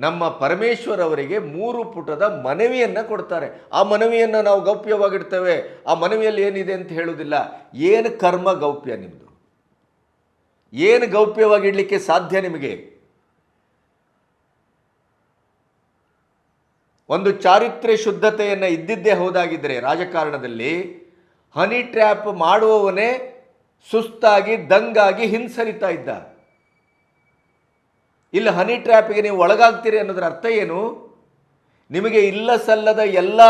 ನಮ್ಮ ಪರಮೇಶ್ವರ್ ಅವರಿಗೆ ಮೂರು ಪುಟದ ಮನವಿಯನ್ನು ಕೊಡ್ತಾರೆ. ಆ ಮನವಿಯನ್ನು ನಾವು ಗೌಪ್ಯವಾಗಿಡ್ತೇವೆ. ಆ ಮನವಿಯಲ್ಲಿ ಏನಿದೆ ಅಂತ ಹೇಳುವುದಿಲ್ಲ. ಏನು ಕರ್ಮ ಗೌಪ್ಯ ನಿಮ್ಮದು ಏನು ಗೌಪ್ಯವಾಗಿಡಲಿಕ್ಕೆ ಸಾಧ್ಯ ನಿಮಗೆ? ಒಂದು ಚಾರಿತ್ರ್ಯ ಶುದ್ಧತೆಯನ್ನು ಇದ್ದಿದ್ದೇ ಹೋದಾಗಿದ್ದರೆ ರಾಜಕಾರಣದಲ್ಲಿ ಹನಿ ಟ್ರ್ಯಾಪ್ ಮಾಡುವವನೇ ಸುಸ್ತಾಗಿ, ದಂಗಾಗಿ ಹಿಂಸರಿತಾ ಇದ್ದ. ಇಲ್ಲಿ ಹನಿ ಟ್ರ್ಯಾಪಿಗೆ ನೀವು ಒಳಗಾಗ್ತೀರಿ ಅನ್ನೋದರ ಅರ್ಥ ಏನು? ನಿಮಗೆ ಇಲ್ಲ ಸಲ್ಲದ ಎಲ್ಲ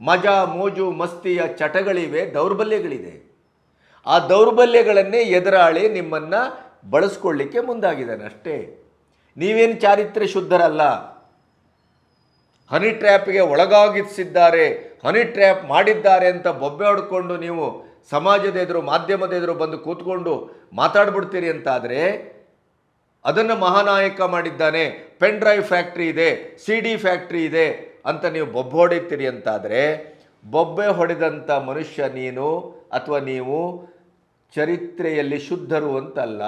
ಮಜಾ, ಮೋಜು, ಮಸ್ತಿಯ ಚಟಗಳಿವೆ, ದೌರ್ಬಲ್ಯಗಳಿದೆ. ಆ ದೌರ್ಬಲ್ಯಗಳನ್ನೇ ಎದುರಾಳಿ ನಿಮ್ಮನ್ನು ಬಳಸ್ಕೊಳ್ಳಿಕ್ಕೆ ಮುಂದಾಗಿದ್ದಾನೆ ಅಷ್ಟೇ. ನೀವೇನು ಚಾರಿತ್ರ್ಯ ಶುದ್ಧರಲ್ಲ. ಹನಿ ಟ್ರ್ಯಾಪ್ಗೆ ಒಳಗಾಗಿಸಿದ್ದಾರೆ ಹನಿ ಟ್ರ್ಯಾಪ್ ಮಾಡಿದ್ದಾರೆ ಅಂತ ಬೊಬ್ಬೆ ಹೊಡ್ಕೊಂಡು ನೀವು ಸಮಾಜದ ಎದುರು, ಮಾಧ್ಯಮದ ಎದುರು ಬಂದು ಕೂತ್ಕೊಂಡು ಮಾತಾಡ್ಬಿಡ್ತೀರಿ ಅಂತಾದರೆ ಅದನ್ನು ಮಹಾನಾಯಕ ಮಾಡಿದ್ದಾನೆ. ಪೆನ್ ಡ್ರೈವ್ ಫ್ಯಾಕ್ಟ್ರಿ ಇದೆ, ಸಿ ಡಿ ಫ್ಯಾಕ್ಟ್ರಿ ಇದೆ ಅಂತ ನೀವು ಬೊಬ್ಬೆ ಹೊಡಿತೀರಿ ಅಂತಾದರೆ, ಬೊಬ್ಬೆ ಹೊಡೆದಂಥ ಮನುಷ್ಯ ನೀನು ಅಥವಾ ನೀವು ಚರಿತ್ರೆಯಲ್ಲಿ ಶುದ್ಧರು ಅಂತಲ್ಲ.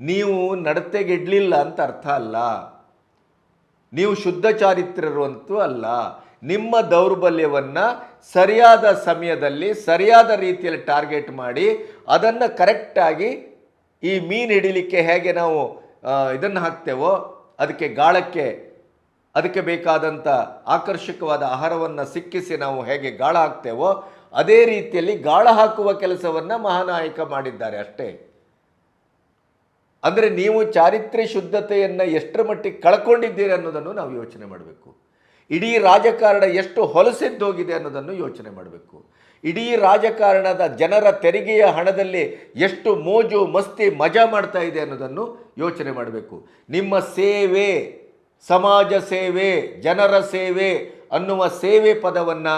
ನೀವು ನಡತೆಗೆಡ್ಲಿಲ್ಲ ಅಂತ ಅರ್ಥ ಅಲ್ಲ. ನೀವು ಶುದ್ಧ ಚಾರಿತ್ರರು ಅಂತೂ ಅಲ್ಲ. ನಿಮ್ಮ ದೌರ್ಬಲ್ಯವನ್ನು ಸರಿಯಾದ ಸಮಯದಲ್ಲಿ ಸರಿಯಾದ ರೀತಿಯಲ್ಲಿ ಟಾರ್ಗೆಟ್ ಮಾಡಿ ಅದನ್ನು ಕರೆಕ್ಟಾಗಿ ಈ ಮೀನು ಹಿಡಿಲಿಕ್ಕೆ ಹೇಗೆ ನಾವು ಇದನ್ನು ಹಾಕ್ತೇವೋ ಅದಕ್ಕೆ ಗಾಳಕ್ಕೆ, ಅದಕ್ಕೆ ಬೇಕಾದಂಥ ಆಕರ್ಷಕವಾದ ಆಹಾರವನ್ನು ಸಿಕ್ಕಿಸಿ ನಾವು ಹೇಗೆ ಗಾಳ ಹಾಕ್ತೇವೋ ಅದೇ ರೀತಿಯಲ್ಲಿ ಗಾಳ ಹಾಕುವ ಕೆಲಸವನ್ನು ಮಹಾನಾಯಕ ಮಾಡಿದ್ದಾರೆ ಅಷ್ಟೇ. ಅಂದರೆ ನೀವು ಚಾರಿತ್ರ್ಯ ಶುದ್ಧತೆಯನ್ನು ಎಷ್ಟರ ಮಟ್ಟಿಗೆ ಕಳ್ಕೊಂಡಿದ್ದೀರಿ ಅನ್ನೋದನ್ನು ನಾವು ಯೋಚನೆ ಮಾಡಬೇಕು. ಇಡೀ ರಾಜಕಾರಣ ಎಷ್ಟು ಹೊಲಸೆದ್ದೋಗಿದೆ ಅನ್ನೋದನ್ನು ಯೋಚನೆ ಮಾಡಬೇಕು. ಇಡೀ ರಾಜಕಾರಣದ ಜನರ ತೆರಿಗೆಯ ಹಣದಲ್ಲಿ ಎಷ್ಟು ಮೋಜು ಮಸ್ತಿ ಮಜಾ ಮಾಡ್ತಾ ಇದೆ ಅನ್ನೋದನ್ನು ಯೋಚನೆ ಮಾಡಬೇಕು. ನಿಮ್ಮ ಸೇವೆ, ಸಮಾಜ ಸೇವೆ, ಜನರ ಸೇವೆ ಅನ್ನುವ ಸೇವೆ ಪದವನ್ನು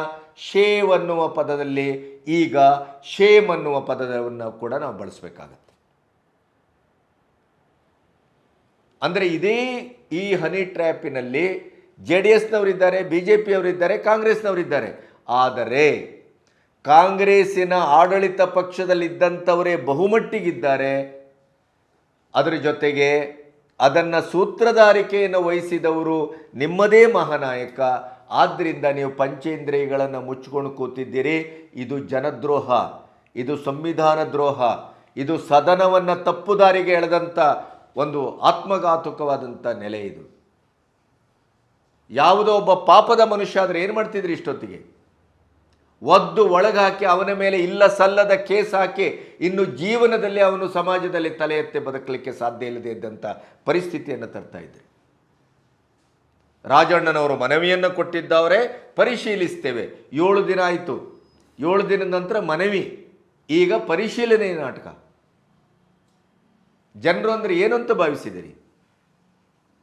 ಶೇವ್ ಅನ್ನುವ ಪದದಲ್ಲಿ ಈಗ ಶೇಮ್ ಅನ್ನುವ ಪದವನ್ನು ಕೂಡ ನಾವು ಬಳಸಬೇಕಾಗತ್ತೆ. ಅಂದರೆ ಇದೇ ಈ ಹನಿ ಟ್ರ್ಯಾಪಿನಲ್ಲಿ ಜೆ ಡಿ ಎಸ್ನವರಿದ್ದಾರೆ, ಬಿ ಜೆ ಪಿಯವರಿದ್ದಾರೆ, ಕಾಂಗ್ರೆಸ್ನವರಿದ್ದಾರೆ. ಆದರೆ ಕಾಂಗ್ರೆಸ್ಸಿನ ಆಡಳಿತ ಪಕ್ಷದಲ್ಲಿದ್ದಂಥವರೇ ಬಹುಮಟ್ಟಿಗಿದ್ದಾರೆ. ಅದರ ಜೊತೆಗೆ ಅದನ್ನು ಸೂತ್ರಧಾರಿಕೆಯನ್ನು ವಹಿಸಿದವರು ನಿಮ್ಮದೇ ಮಹಾನಾಯಕ. ಆದ್ದರಿಂದ ನೀವು ಪಂಚೇಂದ್ರಿಯಗಳನ್ನು ಮುಚ್ಚಿಕೊಂಡು ಕೂತಿದ್ದೀರಿ. ಇದು ಜನದ್ರೋಹ. ಇದು ಸಂವಿಧಾನ ದ್ರೋಹ. ಇದು ಸದನವನ್ನು ತಪ್ಪು ದಾರಿಗೆ ಎಳೆದಂಥ ಒಂದು ಆತ್ಮಘಾತುಕವಾದಂಥ ನೆಲೆ ಇದು. ಯಾವುದೋ ಒಬ್ಬ ಪಾಪದ ಮನುಷ್ಯ ಆದರೆ ಏನು ಮಾಡ್ತಿದ್ರಿ ಇಷ್ಟೊತ್ತಿಗೆ? ಒದ್ದು ಒಳಗಾಕಿ ಅವನ ಮೇಲೆ ಇಲ್ಲ ಸಲ್ಲದ ಕೇಸ್ ಹಾಕಿ ಇನ್ನು ಜೀವನದಲ್ಲಿ ಅವನು ಸಮಾಜದಲ್ಲಿ ತಲೆ ಎತ್ತಿ ಬದುಕಲಿಕ್ಕೆ ಸಾಧ್ಯ ಇಲ್ಲದೆ ಇದ್ದಂಥ ಪರಿಸ್ಥಿತಿಯನ್ನು ತರ್ತಾ ಇದ್ದರು ರಾಜಣ್ಣನವರು ಮನವಿಯನ್ನು ಕೊಟ್ಟಿದ್ದವರೇ ಪರಿಶೀಲಿಸ್ತೇವೆ. ಏಳು ದಿನ ಆಯಿತು. ಏಳು ದಿನದ ನಂತರ ಮನವಿ. ಈಗ ಪರಿಶೀಲನೆ ನಾಟಕ. ಜನರು ಅಂದರೆ ಏನು ಅಂತ ಭಾವಿಸಿದಿರಿ?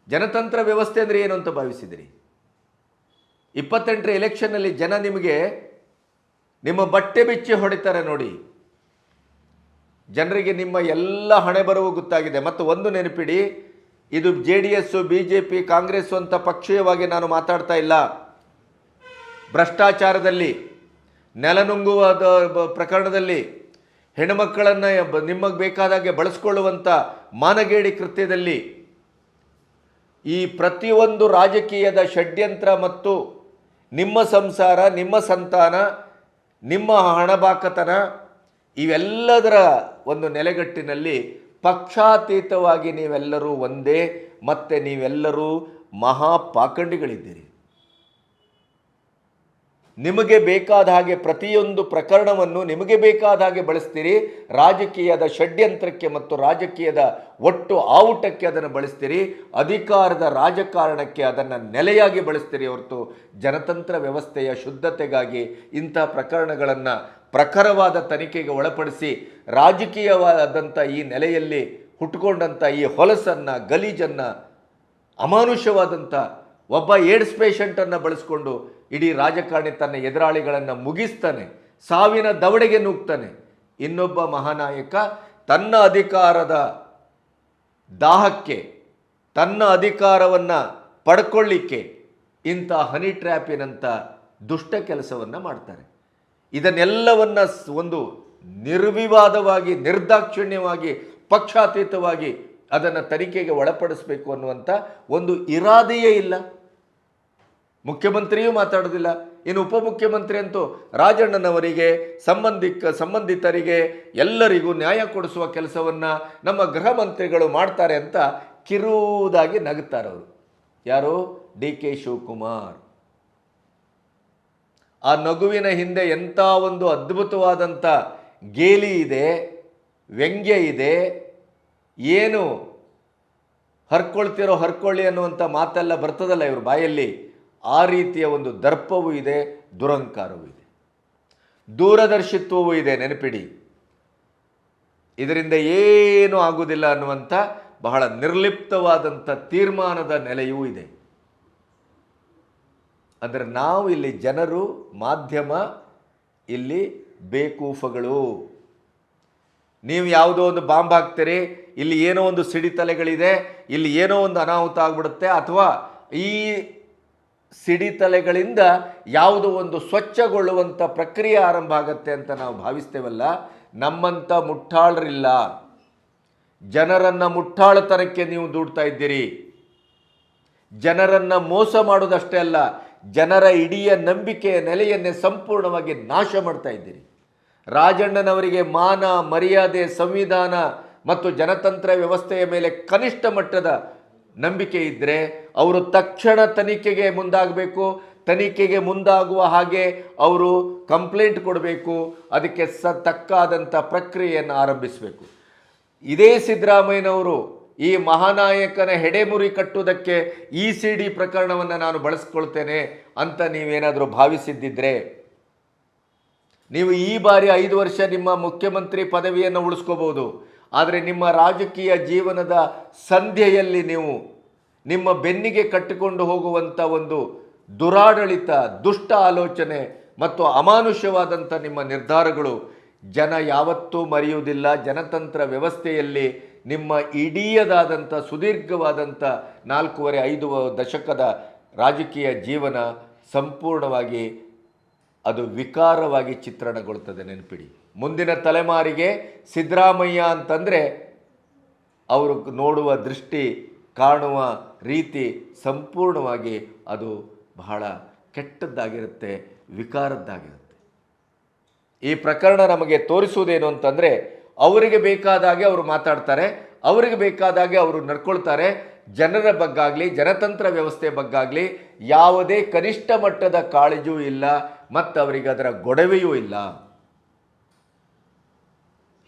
ಜನತಂತ್ರ ವ್ಯವಸ್ಥೆ ಅಂದರೆ ಏನು ಅಂತ ಭಾವಿಸಿದಿರಿ? ಇಪ್ಪತ್ತೆಂಟರ ಎಲೆಕ್ಷನ್ನಲ್ಲಿ ಜನ ನಿಮಗೆ ನಿಮ್ಮ ಬಟ್ಟೆ ಬಿಚ್ಚಿ ಹೊಡಿತಾರೆ ನೋಡಿ. ಜನರಿಗೆ ನಿಮ್ಮ ಎಲ್ಲ ಹಣೆ ಬರವು ಗೊತ್ತಾಗಿದೆ. ಮತ್ತು ಒಂದು ನೆನಪಿಡಿ, ಇದು J D S B J P Congress ಅಂತ ಪಕ್ಷೀಯವಾಗಿ ನಾನು ಮಾತಾಡ್ತಾ ಇಲ್ಲ. ಭ್ರಷ್ಟಾಚಾರದಲ್ಲಿ, ನೆಲನುಂಗುವ ಪ್ರಕರಣದಲ್ಲಿ ಹೆಣ್ಣುಮಕ್ಕಳನ್ನು ನಿಮಗೆ ಬೇಕಾದಾಗೆ ಬಳಸ್ಕೊಳ್ಳುವಂಥ ಮಾನಗೇಡಿ ಕೃತ್ಯದಲ್ಲಿ ಈ ಪ್ರತಿಯೊಂದು ರಾಜಕೀಯದ ಷಡ್ಯಂತ್ರ ಮತ್ತು ನಿಮ್ಮ ಸಂಸಾರ, ನಿಮ್ಮ ಸಂತಾನ ನಿಮ್ಮ ಹಣಬಾಕತನ ಇವೆಲ್ಲದರ ಒಂದು ನೆಲೆಗಟ್ಟಿನಲ್ಲಿ ಪಕ್ಷಾತೀತವಾಗಿ ನೀವೆಲ್ಲರೂ ಒಂದೇ ಮತ್ತು ನೀವೆಲ್ಲರೂ ಮಹಾ ಪಾಖಂಡಿಗಳಿದ್ದೀರಿ ನಿಮಗೆ ಬೇಕಾದ ಹಾಗೆ ಪ್ರತಿಯೊಂದು ಪ್ರಕರಣವನ್ನು ನಿಮಗೆ ಬೇಕಾದ ಹಾಗೆ ಬಳಸ್ತೀರಿ. ರಾಜಕೀಯದ ಷಡ್ಯಂತ್ರಕ್ಕೆ ಮತ್ತು ರಾಜಕೀಯದ ಒಟ್ಟು ಆವುಟಕ್ಕೆ ಅದನ್ನು ಬಳಸ್ತೀರಿ. ಅಧಿಕಾರದ ರಾಜಕಾರಣಕ್ಕೆ ಅದನ್ನು ನೆಲೆಯಾಗಿ ಬಳಸ್ತೀರಿ ಹೊರತು ಜನತಂತ್ರ ವ್ಯವಸ್ಥೆಯ ಶುದ್ಧತೆಗಾಗಿ ಇಂಥ ಪ್ರಕರಣಗಳನ್ನು ಪ್ರಖರವಾದ ತನಿಖೆಗೆ ಒಳಪಡಿಸಿ ರಾಜಕೀಯವಾದಂಥ ಈ ನೆಲೆಯಲ್ಲಿ ಹುಟ್ಟುಕೊಂಡಂಥ ಈ ಹೊಲಸನ್ನು, ಗಲೀಜನ್ನು ಅಮಾನುಷವಾದಂಥ ಒಬ್ಬ ಏಡ್ಸ್ ಪೇಷಂಟನ್ನು ಬಳಸ್ಕೊಂಡು ಇಡೀ ರಾಜಕಾರಣಿ ತನ್ನ ಎದುರಾಳಿಗಳನ್ನು ಮುಗಿಸ್ತಾನೆ, ಸಾವಿನ ದವಡೆಗೆ ನೂಗ್ತಾನೆ. ಇನ್ನೊಬ್ಬ ಮಹಾನಾಯಕ ತನ್ನ ಅಧಿಕಾರದ ದಾಹಕ್ಕೆ, ತನ್ನ ಅಧಿಕಾರವನ್ನು ಪಡ್ಕೊಳ್ಳಿಕ್ಕೆ ಇಂಥ ಹನಿ ಟ್ರ್ಯಾಪಿನಂಥ ದುಷ್ಟ ಕೆಲಸವನ್ನು ಮಾಡ್ತಾರೆ. ಇದನ್ನೆಲ್ಲವನ್ನು ಒಂದು ನಿರ್ವಿವಾದವಾಗಿ, ನಿರ್ದಾಕ್ಷಿಣ್ಯವಾಗಿ, ಪಕ್ಷಾತೀತವಾಗಿ ಅದನ್ನು ತನಿಖೆಗೆ ಒಳಪಡಿಸಬೇಕು ಅನ್ನುವಂಥ ಒಂದು ಇರಾದೆಯೇ ಇಲ್ಲ. ಮುಖ್ಯಮಂತ್ರಿಯೂ ಮಾತಾಡೋದಿಲ್ಲ. ಇನ್ನು ಉಪಮುಖ್ಯಮಂತ್ರಿ ಅಂತೂ ರಾಜಣ್ಣನವರಿಗೆ, ಸಂಬಂಧಿಕ, ಸಂಬಂಧಿತರಿಗೆ ಎಲ್ಲರಿಗೂ ನ್ಯಾಯ ಕೊಡಿಸುವ ಕೆಲಸವನ್ನು ನಮ್ಮ ಗೃಹ ಮಂತ್ರಿಗಳು ಮಾಡ್ತಾರೆ ಅಂತ ಕಿರುವುದಾಗಿ ನಗುತ್ತಾರೆ ಅವರು. ಯಾರು? D K Shivakumar. ಆ ನಗುವಿನ ಹಿಂದೆ ಎಂಥ ಒಂದು ಅದ್ಭುತವಾದಂಥ ಗೇಲಿ ಇದೆ, ವ್ಯಂಗ್ಯ ಇದೆ, ಏನು ಹರ್ಕೊಳ್ತಿರೋ ಹರ್ಕೊಳ್ಳಿ ಅನ್ನುವಂಥ ಮಾತೆಲ್ಲ ಬರ್ತದಲ್ಲ ಇವ್ರ ಬಾಯಲ್ಲಿ? ಆ ರೀತಿಯ ಒಂದು ದರ್ಪವೂ ಇದೆ, ದುರಂಕಾರವೂ ಇದೆ. ದೂರದರ್ಶಿತ್ವವೂ ಇದೆ, ನೆನಪಿಡಿ. ಇದರಿಂದ ಏನೂ ಆಗುವುದಿಲ್ಲ ಅನ್ನುವಂಥ ಬಹಳ ನಿರ್ಲಿಪ್ತವಾದಂಥ ತೀರ್ಮಾನದ ನೆಲೆಯೂ ಇದೆ. ಅಂದರೆ ನಾವು ಇಲ್ಲಿ ಜನರು, ಮಾಧ್ಯಮ, ಇಲ್ಲಿ ಬೇಕೂಫಗಳು. ನೀವು ಯಾವುದೋ ಒಂದು ಬಾಂಬ್ ಹಾಕ್ತೀರಿ, ಇಲ್ಲಿ ಏನೋ ಒಂದು ಸಿಡಿತಲೆಗಳಿದೆ ಇಲ್ಲಿ ಏನೋ ಒಂದು ಅನಾಹುತ ಆಗ್ಬಿಡುತ್ತೆ, ಅಥವಾ ಈ ಸಿಡಿತಲೆಗಳಿಂದ ಯಾವುದೋ ಒಂದು ಸ್ವಚ್ಛಗೊಳ್ಳುವಂಥ ಪ್ರಕ್ರಿಯೆ ಆರಂಭ ಆಗತ್ತೆ ಅಂತ ನಾವು ಭಾವಿಸ್ತೇವಲ್ಲ? ನಮ್ಮಂಥ ಮುಟ್ಟಾಳರಿಲ್ಲ. ಜನರನ್ನು ಮುಟ್ಟಾಳತನಕ್ಕೆ ನೀವು ದುಡ್ತಾ ಇದ್ದೀರಿ. ಜನರನ್ನು ಮೋಸ ಮಾಡೋದಷ್ಟೇ ಅಲ್ಲ, ಜನರ ಇಡೀ ನಂಬಿಕೆಯ ನೆಲೆಯನ್ನೇ ಸಂಪೂರ್ಣವಾಗಿ ನಾಶ ಮಾಡ್ತಾ ಇದ್ದೀರಿ. ರಾಜಣ್ಣನವರಿಗೆ ಮಾನ, ಮರ್ಯಾದೆ, ಸಂವಿಧಾನ ಮತ್ತು ಜನತಂತ್ರ ವ್ಯವಸ್ಥೆಯ ಮೇಲೆ ಕನಿಷ್ಠ ಮಟ್ಟದ ನಂಬಿಕೆ ಇದ್ದರೆ ಅವರು ತಕ್ಷಣ ತನಿಖೆಗೆ ಮುಂದಾಗಬೇಕು, ತನಿಖೆಗೆ ಮುಂದಾಗುವ ಹಾಗೆ ಅವರು ಕಂಪ್ಲೇಂಟ್ ಕೊಡಬೇಕು, ಅದಕ್ಕೆ ಸ ತಕ್ಕಾದಂಥ ಪ್ರಕ್ರಿಯೆಯನ್ನು ಆರಂಭಿಸಬೇಕು. ಇದೇ ಸಿದ್ದರಾಮಯ್ಯನವರು ಈ ಮಹಾನಾಯಕನ ಹೆಡೆಮುರಿ ಕಟ್ಟುವುದಕ್ಕೆ ಇ ಸಿ ಡಿ ಪ್ರಕರಣವನ್ನು ನಾನು ಬಳಸ್ಕೊಳ್ತೇನೆ ಅಂತ ನೀವೇನಾದರೂ ಭಾವಿಸಿದ್ದಿದ್ರೆ, ನೀವು ಈ ಬಾರಿ ಐದು ವರ್ಷ ನಿಮ್ಮ ಮುಖ್ಯಮಂತ್ರಿ ಪದವಿಯನ್ನು ಉಳಿಸ್ಕೋಬಹುದು. ಆದರೆ ನಿಮ್ಮ ರಾಜಕೀಯ ಜೀವನದ ಸಂಧ್ಯೆಯಲ್ಲಿ ನೀವು ನಿಮ್ಮ ಬೆನ್ನಿಗೆ ಕಟ್ಟಿಕೊಂಡು ಹೋಗುವಂಥ ಒಂದು ದುರಾಡಳಿತ, ದುಷ್ಟ ಆಲೋಚನೆ ಮತ್ತು ಅಮಾನುಷ್ಯವಾದಂಥ ನಿಮ್ಮ ನಿರ್ಧಾರಗಳು ಜನ ಯಾವತ್ತೂ ಮರೆಯುವುದಿಲ್ಲ. ಜನತಂತ್ರ ವ್ಯವಸ್ಥೆಯಲ್ಲಿ ನಿಮ್ಮ ಇಡೀಯದಾದಂಥ, ಸುದೀರ್ಘವಾದಂಥ ನಾಲ್ಕೂವರೆ ಐದು ದಶಕದ ರಾಜಕೀಯ ಜೀವನ ಸಂಪೂರ್ಣವಾಗಿ ಅದು ವಿಕಾರವಾಗಿ ಚಿತ್ರಣಗೊಳ್ತದೆ ನೆನಪಿಡಿ. ಮುಂದಿನ ತಲೆಮಾರಿಗೆ ಸಿದ್ದರಾಮಯ್ಯ ಅಂತಂದರೆ ಅವರು ನೋಡುವ ದೃಷ್ಟಿ, ಕಾಣುವ ರೀತಿ ಸಂಪೂರ್ಣವಾಗಿ ಅದು ಬಹಳ ಕೆಟ್ಟದ್ದಾಗಿರುತ್ತೆ, ವಿಕಾರದ್ದಾಗಿರುತ್ತೆ. ಈ ಪ್ರಕರಣ ನಮಗೆ ತೋರಿಸುವುದೇನು ಅಂತಂದರೆ, ಅವರಿಗೆ ಬೇಕಾದಾಗೆ ಅವರು ಮಾತಾಡ್ತಾರೆ, ಅವರಿಗೆ ಬೇಕಾದಾಗೆ ಅವರು ನಡ್ಕೊಳ್ತಾರೆ, ಜನರ ಬಗ್ಗಾಗಲಿ, ಜನತಂತ್ರ ವ್ಯವಸ್ಥೆ ಬಗ್ಗಾಗಲಿ, ಯಾವುದೇ ಕನಿಷ್ಠ ಮಟ್ಟದ ಕಾಳಜಿಯೂ ಇಲ್ಲ ಮತ್ತು ಅವರಿಗೆ ಅದರ ಗೊಡವೆಯೂ ಇಲ್ಲ.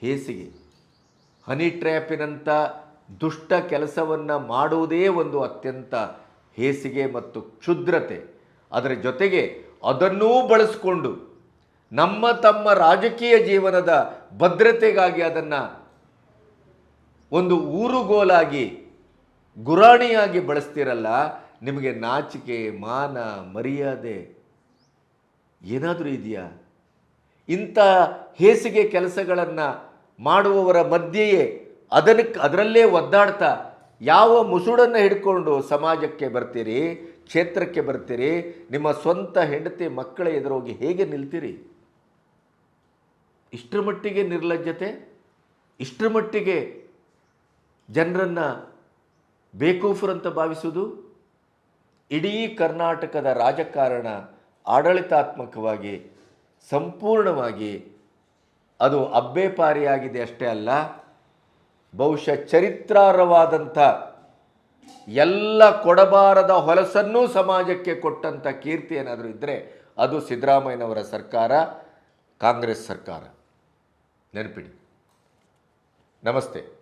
ಹೇಸಿಗೆ. ಹನಿ ಟ್ರ್ಯಾಪಿನಂಥ ದುಷ್ಟ ಕೆಲಸವನ್ನು ಮಾಡುವುದೇ ಒಂದು ಅತ್ಯಂತ ಹೇಸಿಗೆ ಮತ್ತು ಕ್ಷುದ್ರತೆ. ಅದರ ಜೊತೆಗೆ ಅದನ್ನೂ ಬಳಸಿಕೊಂಡು ನಮ್ಮ ತಮ್ಮ ರಾಜಕೀಯ ಜೀವನದ ಭದ್ರತೆಗಾಗಿ ಅದನ್ನು ಒಂದು ಊರುಗೋಲಾಗಿ, ಗುರಾಣಿಯಾಗಿ ಬಳಸ್ತಿರಲ್ಲ, ನಿಮಗೆ ನಾಚಿಕೆ, ಮಾನ, ಮರ್ಯಾದೆ ಏನಾದರೂ ಇದೆಯಾ? ಇಂಥ ಹೇಸಿಗೆ ಕೆಲಸಗಳನ್ನು ಮಾಡುವವರ ಮಧ್ಯೆಯೇ ಅದಕ್ಕೆ ಅದರಲ್ಲೇ ಒದ್ದಾಡ್ತಾ ಯಾವ ಮುಸುಡನ್ನು ಹಿಡ್ಕೊಂಡು ಸಮಾಜಕ್ಕೆ ಬರ್ತೀರಿ, ಕ್ಷೇತ್ರಕ್ಕೆ ಬರ್ತೀರಿ, ನಿಮ್ಮ ಸ್ವಂತ ಹೆಂಡತಿ ಮಕ್ಕಳ ಎದುರೋಗಿ ಹೇಗೆ ನಿಲ್ತೀರಿ? ಇಷ್ಟರ ಮಟ್ಟಿಗೆ ನಿರ್ಲಜ್ಜತೆ, ಇಷ್ಟರ ಮಟ್ಟಿಗೆ ಜನರನ್ನು ಬೇಕೂಫರಂತ ಭಾವಿಸುವುದು, ಇಡೀ ಕರ್ನಾಟಕದ ರಾಜಕಾರಣ ಆಡಳಿತಾತ್ಮಕವಾಗಿ, ಸಂಪೂರ್ಣವಾಗಿ ಅದು ಅಬ್ಬೇಪಾರಿಯಾಗಿದೆ ಅಷ್ಟೇ ಅಲ್ಲ, ಬಹುಶಃ ಚರಿತ್ರಾರ್ಹವಾದಂಥ ಎಲ್ಲ ಕೊಡಬಾರದ ಹೊಲಸನ್ನೂ ಸಮಾಜಕ್ಕೆ ಕೊಟ್ಟಂಥ ಕೀರ್ತಿ ಏನಾದರೂ ಇದ್ದರೆ ಅದು ಸಿದ್ದರಾಮಯ್ಯನವರ ಸರ್ಕಾರ, ಕಾಂಗ್ರೆಸ್ ಸರ್ಕಾರ. ನೆನಪಿಡಿ. ನಮಸ್ತೆ.